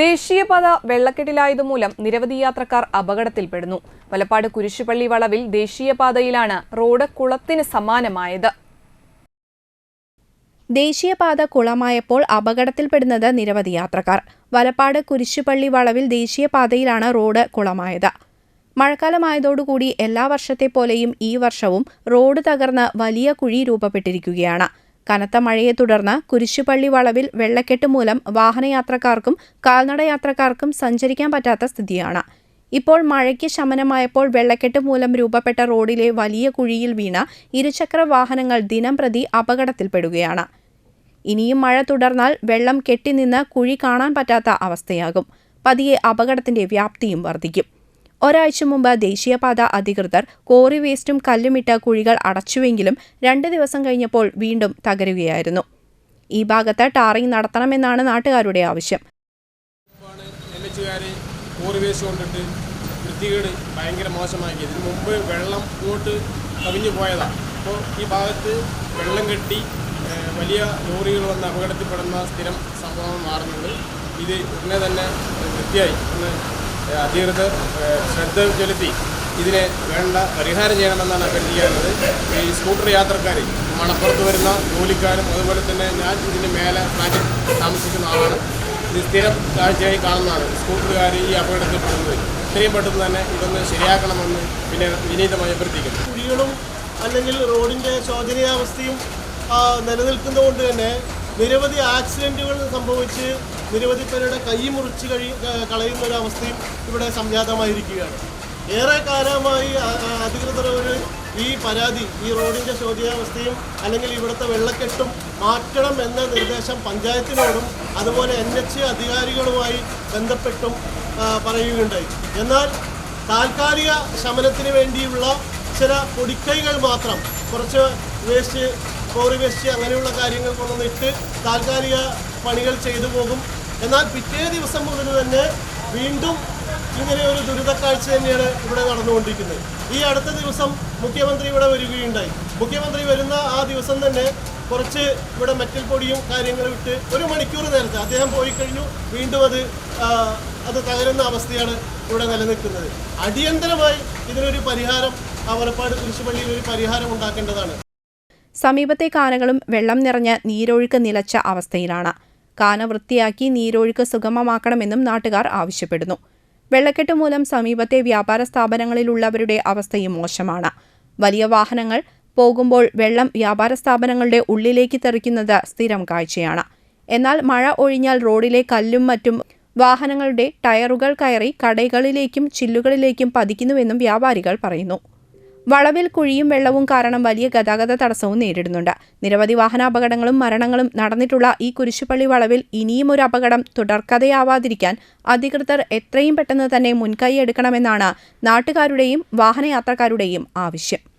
ദേശീയപാത വെള്ളക്കെട്ടിലായതുമൂലം നിരവധി യാത്രക്കാർ അപകടത്തിൽപ്പെടുന്നു. വലപ്പാട് കുരിശുപള്ളി വളവിൽ ദേശീയപാതയിലാണ് റോഡ് കുളത്തിന് സമാനമായത്. ദേശീയപാത കുളമായപ്പോൾ അപകടത്തിൽപ്പെടുന്നത് നിരവധി യാത്രക്കാർ. വലപ്പാട് കുരിശുപള്ളി വളവിൽ ദേശീയപാതയിലാണ് റോഡ് കുളമായത്. മഴക്കാലമായതോടുകൂടി എല്ലാ വർഷത്തെ പോലെയും ഈ വർഷവും റോഡ് തകർന്ന് വലിയ കുഴി രൂപപ്പെട്ടിരിക്കുകയാണ്. കനത്ത മഴയെ തുടർന്ന് കുരിശുപള്ളി വളവിൽ വെള്ളക്കെട്ട് മൂലം വാഹനയാത്രക്കാർക്കും കാൽനടയാത്രക്കാർക്കും സഞ്ചരിക്കാൻ പറ്റാത്ത സ്ഥിതിയാണ്. ഇപ്പോൾ മഴയ്ക്ക് ശമനമായപ്പോൾ വെള്ളക്കെട്ട് മൂലം രൂപപ്പെട്ട റോഡിലെ വലിയ കുഴിയിൽ വീണ ഇരുചക്ര വാഹനങ്ങൾ ദിനം പ്രതി അപകടത്തിൽപ്പെടുകയാണ്. ഇനിയും മഴ തുടർന്നാൽ വെള്ളം കെട്ടിനിന്ന് കുഴി കാണാൻ പറ്റാത്ത അവസ്ഥയാകും. പതിയെ അപകടത്തിന്റെ വ്യാപ്തിയും വർദ്ധിക്കും. ഒരാഴ്ച മുമ്പ് ദേശീയപാത അധികൃതർ കോറി വേസ്റ്റും കല്ലുമിട്ട കുഴികൾ അടച്ചുവെങ്കിലും രണ്ട് ദിവസം കഴിഞ്ഞപ്പോൾ വീണ്ടും തകരുകയായിരുന്നു. ഈ ഭാഗത്ത് ടാറിംഗ് നടത്തണമെന്നാണ് നാട്ടുകാരുടെ ആവശ്യം. കൊണ്ടിട്ട് വൃത്തികേട് ഭയങ്കര മോശമാക്കി. ഇതിന് മുമ്പ് വെള്ളം ഇങ്ങോട്ട് കവിഞ്ഞു പോയതാണ് അപ്പോൾ ഈ ഭാഗത്ത് വെള്ളം കെട്ടി വലിയ ലോറികൾ വന്ന് അപകടത്തിൽപ്പെടുന്ന സ്ഥിരം സംഭവം മാറുന്നുണ്ട്. ഇത് ഉടനെ തന്നെ വൃത്തിയായി. ഒന്ന് അധികൃതർ ശ്രദ്ധ ചെലുത്തി ഇതിനെ വേണ്ട പരിഹാരം ചെയ്യണമെന്നാണ് അഭ്യർത്ഥിക്കാറുള്ളത് ഈ സ്കൂട്ടർ യാത്രക്കാർ മണപ്പുറത്ത് വരുന്ന ജോലിക്കാരും അതുപോലെ തന്നെ ഞാൻ ഇതിന് മേലെ ഫ്ലാറ്റിൽ താമസിക്കുന്ന ആളാണ്. ഇത് സ്ഥിരം കാഴ്ചയായി കാണുന്നതാണ് സ്കൂട്ടറുകാർ ഈ അപകടത്തിൽ പെടുന്നത് എത്രയും പെട്ടെന്ന് തന്നെ ഇതൊന്ന് ശരിയാക്കണമെന്ന് പിന്നെ വിനീതമായി അഭ്യർത്ഥിക്കുന്നു. കുഴികളും അല്ലെങ്കിൽ റോഡിന്റെ ശോചനീയാവസ്ഥയും നിലനിൽക്കുന്നതുകൊണ്ട് തന്നെ നിരവധി ആക്സിഡന്റുകൾ സംഭവിച്ച് നിരവധി പേരുടെ കൈ മുറിച്ച് കഴി കളയുന്ന ഒരു അവസ്ഥയും ഇവിടെ സംജാതമായിരിക്കുകയാണ്. ഏറെ കാലമായി അധികൃതർ ഒരു ഈ പരാതി ഈ റോഡിന്റെ ശോചനീയാവസ്ഥയും അല്ലെങ്കിൽ ഇവിടുത്തെ വെള്ളക്കെട്ടും മാറ്റണം എന്ന നിർദ്ദേശം പഞ്ചായത്തിനോടും അതുപോലെ എൻ എച്ച് അധികാരികളുമായി ബന്ധപ്പെട്ടും പറയുകയുണ്ടായി. എന്നാൽ താൽക്കാലിക ശമനത്തിന് വേണ്ടിയുള്ള ചില പൊടിക്കൈകൾ മാത്രം കുറച്ച് വേസ്റ്റ് കോറി വെച്ച് അങ്ങനെയുള്ള കാര്യങ്ങൾ കൊണ്ടുവന്നിട്ട് താൽക്കാലിക പണികൾ ചെയ്തു പോകും. എന്നാൽ പിറ്റേ ദിവസം മുതൽ തന്നെ വീണ്ടും ഇങ്ങനെ ഒരു ദുരിതക്കാഴ്ച തന്നെയാണ് ഇവിടെ നടന്നുകൊണ്ടിരിക്കുന്നത്. ഈ അടുത്ത ദിവസം മുഖ്യമന്ത്രി ഇവിടെ വരികയുണ്ടായി. മുഖ്യമന്ത്രി വരുന്ന ആ ദിവസം തന്നെ കുറച്ച് ഇവിടെ മെറ്റൽ പൊടിയും കാര്യങ്ങളും ഇട്ട് ഒരു മണിക്കൂർ നേരത്തെ അദ്ദേഹം പോയി കഴിഞ്ഞു. വീണ്ടും അത് അത് തകരുന്ന അവസ്ഥയാണ് ഇവിടെ നിലനിൽക്കുന്നത്. അടിയന്തരമായി ഇതിനൊരു പരിഹാരം ആ വരപ്പാട് കുരിശുപള്ളിയിൽ ഒരു പരിഹാരം ഉണ്ടാക്കേണ്ടതാണ്. സമീപത്തെ കാനകളും വെള്ളം നിറഞ്ഞ് നീരൊഴുക്ക് നിലച്ച അവസ്ഥയിലാണ്. കാന വൃത്തിയാക്കി നീരൊഴുക്ക് സുഗമമാക്കണമെന്നും നാട്ടുകാർ ആവശ്യപ്പെടുന്നു. വെള്ളക്കെട്ട് മൂലം സമീപത്തെ വ്യാപാര സ്ഥാപനങ്ങളിലുള്ളവരുടെ അവസ്ഥയും മോശമാണ്. വലിയ വാഹനങ്ങൾ പോകുമ്പോൾ വെള്ളം വ്യാപാര സ്ഥാപനങ്ങളുടെ ഉള്ളിലേക്ക് തെറിക്കുന്നത് സ്ഥിരം കാഴ്ചയാണ്. എന്നാൽ മഴ ഒഴിഞ്ഞാൽ റോഡിലെ കല്ലും മറ്റും വാഹനങ്ങളുടെ ടയറുകൾ കയറി കടകളിലേക്കും ചില്ലുകളിലേക്കും പതിക്കുന്നുവെന്നും വ്യാപാരികൾ പറയുന്നു. വളവിൽ കുഴിയും വെള്ളവും കാരണം വലിയ ഗതാഗത തടസ്സവും നേരിടുന്നുണ്ട്. നിരവധി വാഹനാപകടങ്ങളും മരണങ്ങളും നടന്നിട്ടുള്ള ഈ കുരിശുപള്ളി വളവിൽ ഇനിയും ഒരു അപകടം തുടർക്കഥയാവാതിരിക്കാൻ അധികൃതർ എത്രയും പെട്ടെന്ന് തന്നെ മുൻകൈ എടുക്കണമെന്നാണ് നാട്ടുകാരുടെയും വാഹനയാത്രക്കാരുടെയും ആവശ്യം.